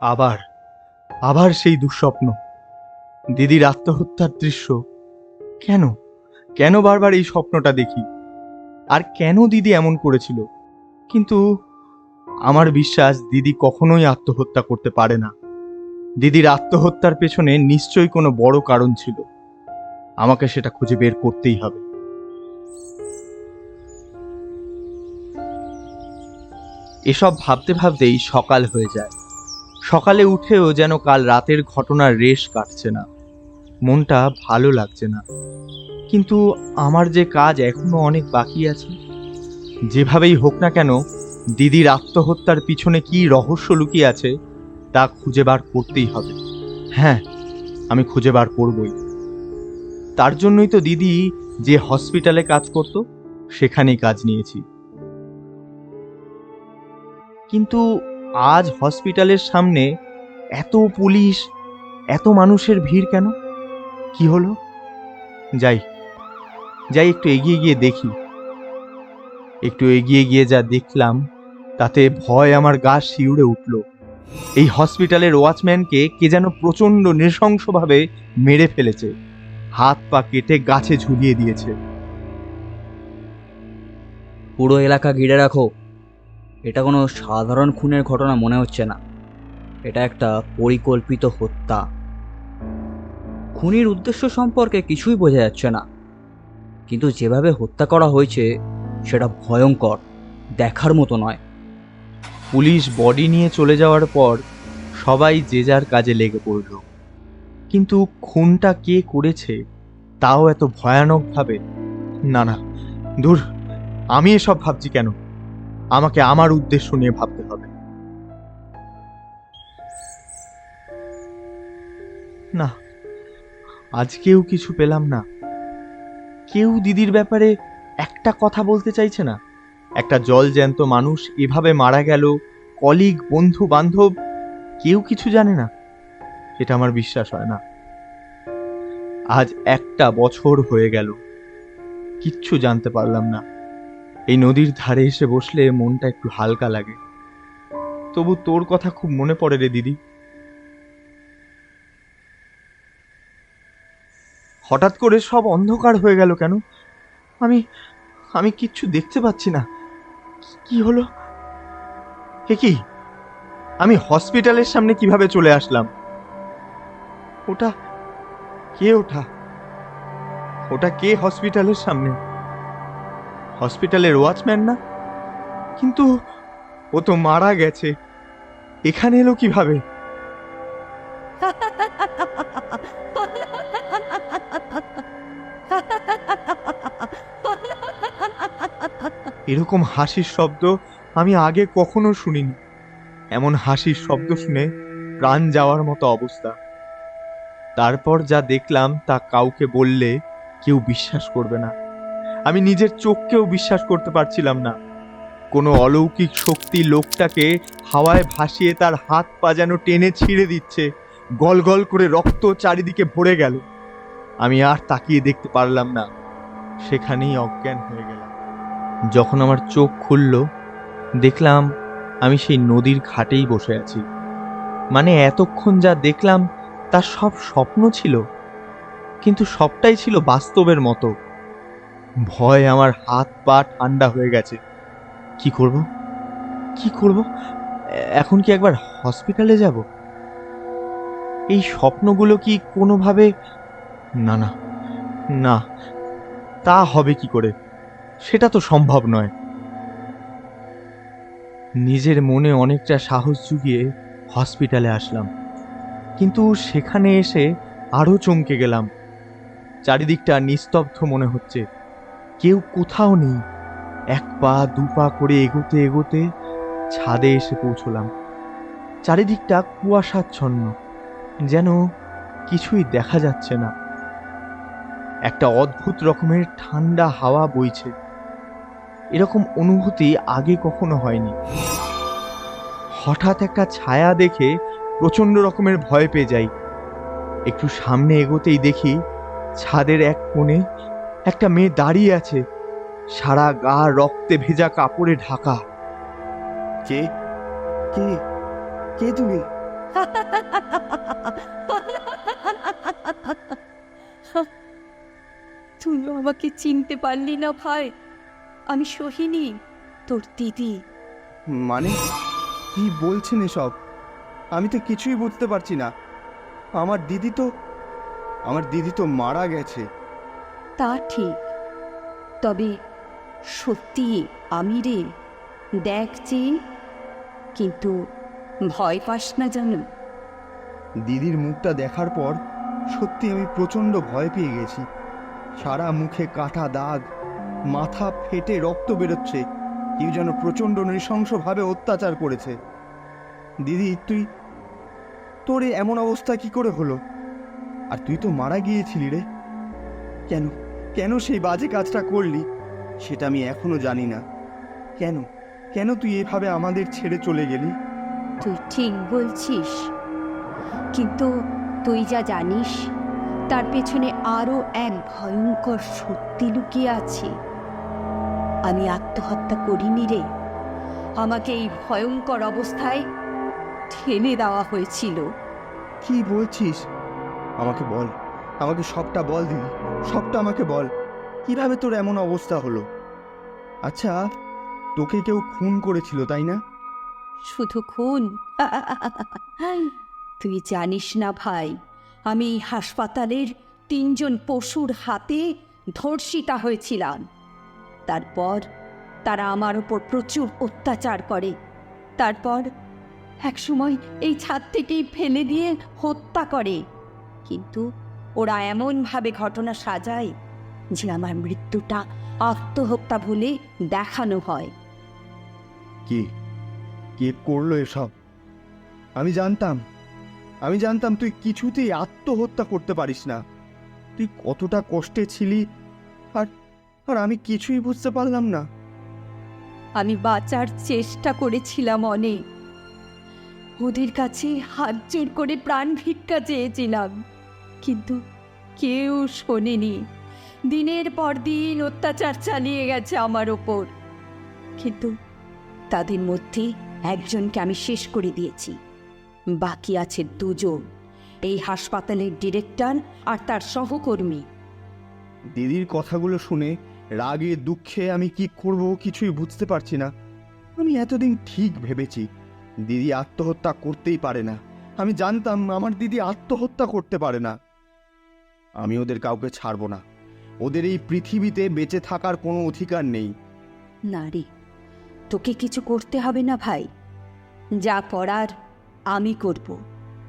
আবার আবার সেই দুঃস্বপ্ন। দিদির আত্মহত্যার দৃশ্য। কেন? কেন বারবার এই স্বপ্নটা দেখি? আর কেন দিদি এমন করেছিল? কিন্তু আমার বিশ্বাস, দিদি কখনোই আত্মহত্যা করতে পারে না। দিদির আত্মহত্যার পেছনে নিশ্চয়ই কোনো বড় কারণ ছিল। আমাকে সেটা খুঁজে বের করতেই হবে। এসব ভাবতে ভাবতেই সকাল হয়ে যায়। সকালে উঠেও যেন কাল রাতের ঘটনার রেশ কাটছে না। মনটা ভালো লাগছে না। কিন্তু আমার যে কাজ এখনও অনেক বাকি আছে। যেভাবেই হোক না কেন, দিদির আত্মহত্যার পিছনে কি রহস্য লুকিয়ে আছে, তা খুঁজে বার করতেই হবে। হ্যাঁ আমি খুঁজে বার করবই। তার জন্যই তো দিদি যে হসপিটালে কাজ করত, সেখানেই কাজ নিয়েছি। কিন্তু আজ হসপিটালের সামনে এত পুলিশ, এত মানুষের ভিড় কেন? কি হলো? যাই যাই একটু এগিয়ে গিয়ে দেখি। একটু এগিয়ে গিয়ে যা দেখলাম, তাতে ভয় আমার গা শিউড়ে উঠল। এই হসপিটালের ওয়াচম্যানকে কে যেন প্রচণ্ড নৃশংসভাবে মেরে ফেলেছে। হাত পা কেটে গাছে ঝুলিয়ে দিয়েছে। পুরো এলাকা ঘিরে রাখো। এটা কোনো সাধারণ খুনের ঘটনা মনে হচ্ছে না। এটা একটা পরিকল্পিত হত্যা। খুনির উদ্দেশ্য সম্পর্কে কিছুই বোঝা যাচ্ছে না। কিন্তু যেভাবে হত্যা করা হয়েছে, সেটা ভয়ঙ্কর, দেখার মতো নয়। পুলিশ বডি নিয়ে চলে যাওয়ার পর সবাই যে যার কাজে লেগে পড়ল। কিন্তু খুনটা কে করেছে, তাও এত ভয়ানকভাবে? না না, দূর, আমি এসব ভাবছি কেন? আমাকে আমার উদ্দেশ্য নিয়ে ভাবতে হবে। না, আজকেও কিছু পেলাম না। কেউ দিদির ব্যাপারে একটা কথা বলতে চাইছে না। একটা জল জ্যান্ত মানুষ এভাবে মারা গেল, কলিগ, বন্ধু, বান্ধব, কেউ কিছু জানে না। এটা আমার বিশ্বাস হয় না। আজ একটা বছর হয়ে গেল। কিচ্ছু জানতে পারলাম না। এই নদীর ধারে এসে বসলে মনটা একটু হালকা লাগে। তবু তোর কথা খুব মনে পড়ে রে দিদি। হঠাৎ করে সব অন্ধকার হয়ে গেল কেন? আমি আমি কিচ্ছু দেখতে পাচ্ছি না। কি- হলো? এ কি? আমি হসপিটালের সামনে কীভাবে চলে আসলাম? ওটা কে ওটা ওটা কে হসপিটালের সামনে? হসপিটালের ওয়াচম্যান না? কিন্তু ও তো মারা গেছে। এখানে এলো কীভাবে? এরকম হাসির শব্দ আমি আগে কখনো শুনিনি। এমন হাসির শব্দ শুনে প্রাণ যাওয়ার মতো অবস্থা। তারপর যা দেখলাম তা কাউকে বললে কেউ বিশ্বাস করবে না। আমি নিজের চোখকেও বিশ্বাস করতে পারছিলাম না। কোনো অলৌকিক শক্তি লোকটাকে হাওয়ায় ভাসিয়ে তার হাত পা যেন টেনে ছিঁড়ে দিচ্ছে গল গল করে রক্ত চারিদিকে ভরে গেল। আমি আর তাকিয়ে দেখতে পারলাম না। সেখানেই অজ্ঞান হয়ে গেলাম। যখন আমার চোখ খুলল, দেখলাম আমি সেই নদীর ঘাটেই বসে আছি। মানে এতক্ষণ যা দেখলাম, তা সব স্বপ্ন ছিল। কিন্তু সবটাই ছিল বাস্তবের মতো। ভয় আমার হাত পা ঠান্ডা হয়ে গেছে। কি করব? কি করব? এখন কি একবার হসপিটালে যাব? এই স্বপ্নগুলো কি কোনোভাবে না না না, তা হবে কি করে? সেটা তো সম্ভব নয়। নিজের মনে অনেকটা সাহস জুগিয়ে হসপিটালে আসলাম। কিন্তু সেখানে এসে আরও চমকে গেলাম। চারিদিকটা নিস্তব্ধ মনে হচ্ছে। কেউ কোথাও নেই। এক পা, দু পা করে এগোতে এগোতে ছাদে এসে পৌঁছলাম। চারিদিকটা কুয়াশাচ্ছন্ন, যেন কিছুই দেখা যাচ্ছে না। একটা অদ্ভুত রকমের ঠান্ডা হাওয়া বইছে। এরকম অনুভূতি আগে কখনো হয়নি। হঠাৎ একটা ছায়া দেখে প্রচণ্ড রকমের ভয় পেয়ে যাই। একটু সামনে এগোতেই দেখি ছাদের এক কোণে একটা মেয়ে দাঁড়িয়ে আছে। সারা গা রক্তে ভেজা কাপড়ে ঢাকা। কে? কে? কে তুমি? তুই আমাকে চিনতে পারলি না ভাই। আমি সোহিনী তোর দিদি। মানে? কি বলছেন এসব? আমি তো কিছুই বুঝতে পারছি না। আমার দিদি তো আমার দিদি তো মারা গেছে। তা ঠিক। তবে সত্যি আমি রে দেখছি কিন্তু ভয় পাস না জানো দিদির মুখটা দেখার পর সত্যি আমি প্রচণ্ড ভয় পেয়ে গেছি। সারা মুখে কাটা দাগ, মাথা ফেটে রক্ত বেরোচ্ছে, কেউ যেন প্রচণ্ড নৃশংসভাবে অত্যাচার করেছে। দিদি, তুই, তোর এমন অবস্থা কি করে হলো? আর তুই তো মারা গিয়েছিলি রে। কেন? কেন সেই বাজে কাজটা করলি? সেটা আমি এখনও জানি না। কেন? কেন তুই এভাবে আমাদের ছেড়ে চলে গেলি? তুই ঠিক বলছিস। কিন্তু তুই যা জানিস তার পেছনে আরও এক ভয়ঙ্কর সত্যি লুকিয়ে আছে। আমি আত্মহত্যা করিনি রে। আমাকে এই ভয়ঙ্কর অবস্থায় ঠেলে দেওয়া হয়েছিল। কি বলছিস? আমাকে বল। আমাকে সবটা বল দিদি সবটা আমাকে বল। কীভাবে তোর এমন অবস্থা হলো? আচ্ছা তোকে কেউ খুন করেছিল, তাই না? শুধু খুন? তুই জানিস না ভাই, আমি হাসপাতালের তিনজন পশুর হাতে ধর্ষিতা হয়েছিলাম। তারপর তারা আমার ওপর প্রচুর অত্যাচার করে। তারপর একসময় এই ছাদ থেকেই ফেলে দিয়ে হত্যা করে। কিন্তু ওরা এমনভাবে ঘটনা সাজায় যে আমার মৃত্যুটা আত্মহত্যা বলে দেখানো হয়। কে? কে করল এসব? আমি জানতাম। আমি জানতাম তুই কিছুতেই আত্মহত্যা করতে পারিস না। তুই কতটা কষ্টে ছিলি আর আর আমি কিছুই বুঝতে পারলাম না। আমি বাঁচার চেষ্টা করেছিলাম অনেক। ওদের কাছে হাত জোর করে প্রাণ ভিক্ষা চেয়েছিলাম। কিন্তু কেউ শোনেনি। দিনের পর দিন অত্যাচার চালিয়ে গেছে আমার ওপর। কিন্তু তাদের মধ্যে একজনকে আমি শেষ করে দিয়েছি। বাকি আছে দুজন। এই হাসপাতালের ডিরেক্টর আর তার সহকর্মী। দিদির কথাগুলো শুনে রাগে, দুঃখে আমি কি করব কিছুই বুঝতে পারছি না। আমি এতদিন ঠিক ভেবেছি, দিদি আত্মহত্যা করতেই পারে না। আমি জানতাম আমার দিদি আত্মহত্যা করতে পারে না। আমি ওদের কাউকে ছাড়বো না। ওদের এই পৃথিবীতে বেঁচে থাকার কোনো অধিকার নেই। নারী তোকে কিছু করতে হবে না ভাই। যা করার আমি করব।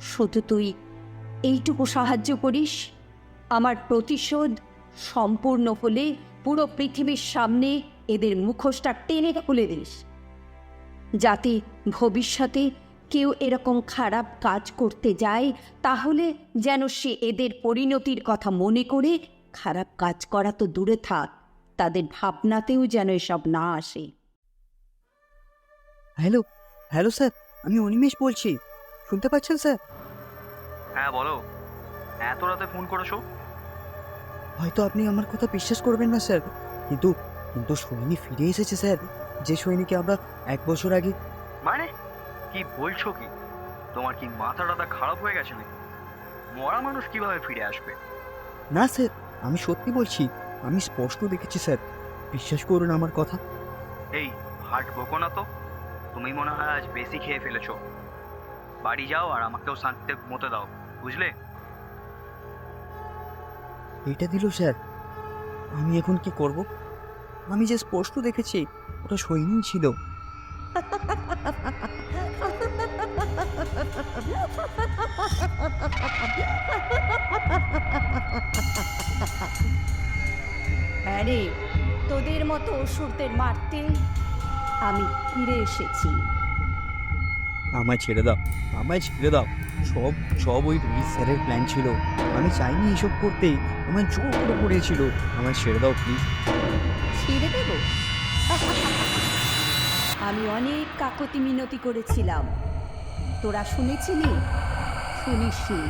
শুধু তুই এইটুকু সাহায্য করিস, আমার প্রতিশোধ সম্পূর্ণ হলে পুরো পৃথিবীর সামনে এদের মুখোশটা টেনে খুলে দিস। যাতে ভবিষ্যতে কেউ এরকম খারাপ কাজ করতে যায় তাহলে যেন সে এদের পরিণতির কথা মনে করে খারাপ কাজ করা তো দূরে থাক তাদের ভাবনাতেও যেন এসব না আসে। হ্যালো হ্যালো স্যার আমি অনিমেষ বলছি। শুনতে পাচ্ছেন স্যার? হ্যাঁ বলো। এত রাতে ফোন করেছ? হয়তো আপনি আমার কথা বিশ্বাস করবেন না স্যার কিন্তু কিন্তু সৈনী ফিরে এসেছে স্যার যে সৈনিকে আমরা এক বছর আগে মানে? কি বলছো কি? তোমার কি মাথা টাথা খারাপ হয়ে গেছে নাকি? মরা মানুষ কীভাবে ফিরে আসবে? না স্যার আমি সত্যি বলছি আমি স্পষ্ট দেখেছি স্যার। বিশ্বাস করুন আমার কথা। এই হাট বকো না তো। তুমি মনে হয় আজ বেশি খেয়ে ফেলেছো। বাড়ি যাও আর আমাকেও শান্তিতে ঘুমোতে দাও বুঝলে? এটা দিল স্যার। আমি এখন কি করব? আমি যে স্পষ্ট দেখেছি ওটা সৈনিক ছিল আরে তোদের মতো অসুরদের মারতে আমি ফিরে এসেছি। আমায় ছেড়ে দাও আমায় ছেড়ে দাও। সব সব ওই রুহিত স্যারের প্ল্যান ছিল। আমি চাইনি এসব করতে আমার জোর করে পড়েছিল আমায় ছেড়ে দাও প্লিজ ছেড়ে দেব? আমি অনেক কাকতি মিনতি করেছিলাম। তোরা শুনেছিলি? শুনিসনি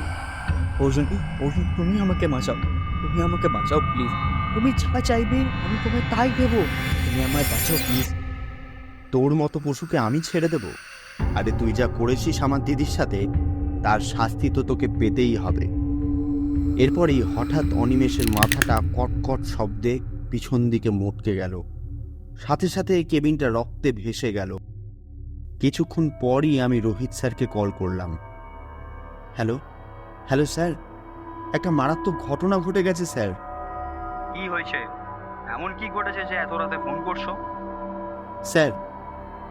অর্জুন অর্জুন তুমি আমাকে বাঁচাও। তুমি আমাকে বাঁচাও প্লিজ তুমি যা চাইবে, আমি তোমায় তাই দেবো। তুমি আমায় বাঁচাও, প্লিজ। তোর মতো পশুকে আমি ছেড়ে দেব। আরে তুই যা করেছিস আমার দিদির সাথে, তার শাস্তি তো তোকে পেতেই হবে। এরপরেই হঠাৎ অনিমেষের মাথাটা কটকট শব্দে পিছন দিকে মটকে গেল। সাথে সাথে কেবিনটা রক্তে ভেসে গেল। কিছুক্ষণ পরই আমি রোহিত স্যারকে কল করলাম। হ্যালো? হ্যালো স্যার, একটা মারাত্মক ঘটনা ঘটে গেছে স্যার। কি হয়েছে? এমন কি ঘটেছে যে এত রাতে ফোন করছ? স্যার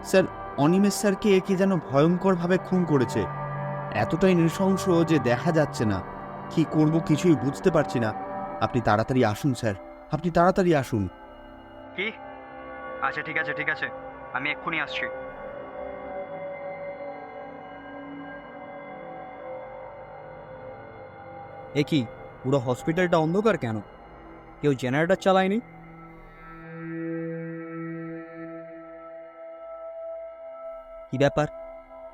স্যার অনিমেষ স্যারকে কে যেন ভয়ঙ্করভাবে খুন করেছে। এতটাই নৃশংস যে দেখা যাচ্ছে না। কি করব কিছুই বুঝতে পারছি না। আপনি তাড়াতাড়ি আসুন স্যার। আপনি তাড়াতাড়ি আসুন। কি? আচ্ছা ঠিক আছে ঠিক আছে। আমি এক্ষুনি আসছি। এ কি পুরো হসপিটালটা অন্ধকার কেন? কেউ জেনারেটর চালায়নি? কি ব্যাপার?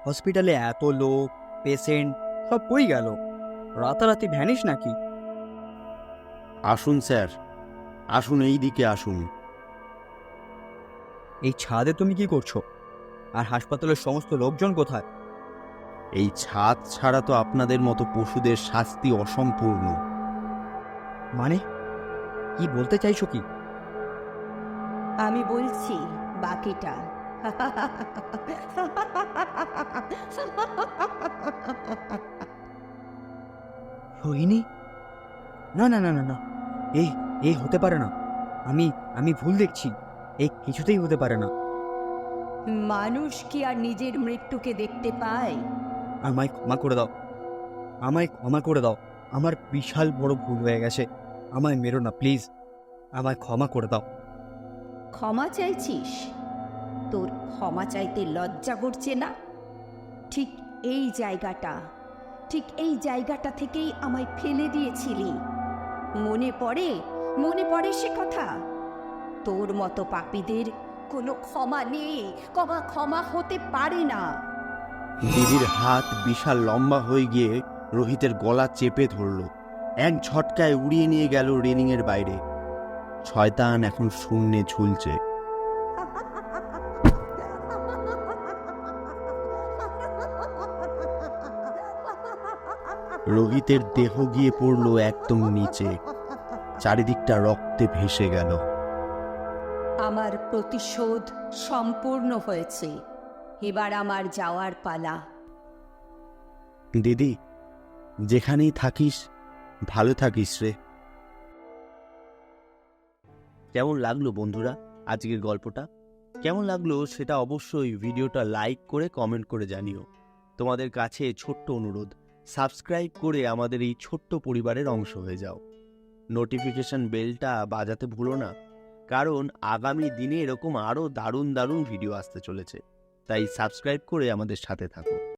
হসপিটালে এত লোক পেশেন্ট সব কই গেল? রাতারাতি ভ্যানিশ নাকি? আসুন স্যার আসুন এই দিকে আসুন। এই ছাদে তুমি কি করছ? আর হাসপাতালের সমস্ত লোকজন কোথায়? এই ছাদ ছাড়া তো আপনাদের মতো পশুদের শাস্তি অসম্পূর্ণ। মানে? কি বলতে চাইছো কি? আমি বলছি বাকিটা। না না না না না। এই এই হতে পারে না। আমি আমি ভুল দেখছি। এই কিছুতেই হতে পারে না। মানুষ কি আর নিজের মৃত্যুকে দেখতে পায়? আমায় ক্ষমা করে দাও। আমায় ক্ষমা করে দাও। আমার বিশাল বড় ভুল হয়ে গেছে। আমায় মেরো না প্লিজ। আমায় ক্ষমা করে দাও। ক্ষমা চাইছিস? তোর ক্ষমা চাইতে লজ্জা করছে না? ঠিক এই জায়গাটা ঠিক এই জায়গাটা থেকেই আমায় ফেলে দিয়েছিলি। মনে পড়ে? মনে পড়ে সে কথা? তোর মতো পাপীদের কোনো ক্ষমা নেই ক্ষমা ক্ষমা হতে পারে না। দিদির হাত বিশাল লম্বা হয়ে গিয়ে রোহিতের গলা চেপে ধরল। এক ঝটকায় উড়িয়ে নিয়ে গেল রেলিংয়ের বাইরে। শয়তান এখন শূন্যে ঝুলছে। রোহিতের দেহ গিয়ে পড়ল একদম নিচে। চারিদিকটা রক্তে ভেসে গেল। আমার প্রতিশোধ সম্পূর্ণ হয়েছে। এবার আমার যাওয়ার পালা। দিদি যেখানেই থাকিস ভালো থাকিস রে। কেমন লাগল বন্ধুরা আজকের গল্পটা? কেমন লাগল সেটা অবশ্যই ভিডিওটা লাইক করে কমেন্ট করে জানিও। তোমাদের কাছে ছোট্ট অনুরোধ, সাবস্ক্রাইব করে আমাদের এই ছোট্ট পরিবারের অংশ হয়ে যাও। নোটিফিকেশন বেলটা বাজাতে ভুলো না, কারণ আগামী দিনে এরকম আরও দারুণ দারুণ ভিডিও আসতে চলেছে, তাই সাবস্ক্রাইব করে আমাদের সাথে থাকো।